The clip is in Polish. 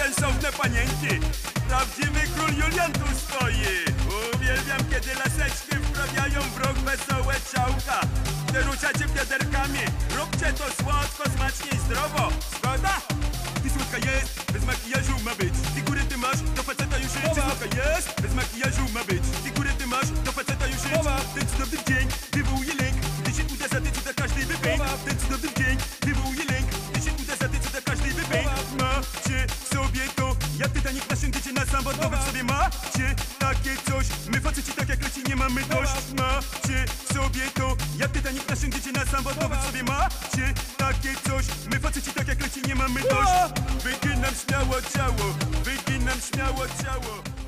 Sensowne panienki, prawdziwy król Julian tu stoi. Uwielbiam, kiedy laseczki wprawiają w rok wesołe ciałka. Gdy ruszacie wiaderkami, róbcie to słodko, smacznie i zdrowo. Zgoda? Ty słodka jest, bez makijażu ma być. Ty góry ty masz, do faceta już żyć. Ty słodka jest, bez makijażu ma być. Ty góry ty masz, do faceta już żyć. Ten cudowny dzień wywołuje lęk, gdy się uda za ty, każdy wypęk. Ten cudowny dzień wywołuje lęk, gdy się uda za ty, każdy to, jak Titanic nasiądziecie na sam w sobie macie takie coś. My faceci tak jak leci nie mamy dość. Macie w sobie to, jak Titanic nasiądziecie na sam w sobie macie takie coś. My faceci tak jak leci nie mamy dość. Wyginam śmiało ciało, wyginam śmiało ciało.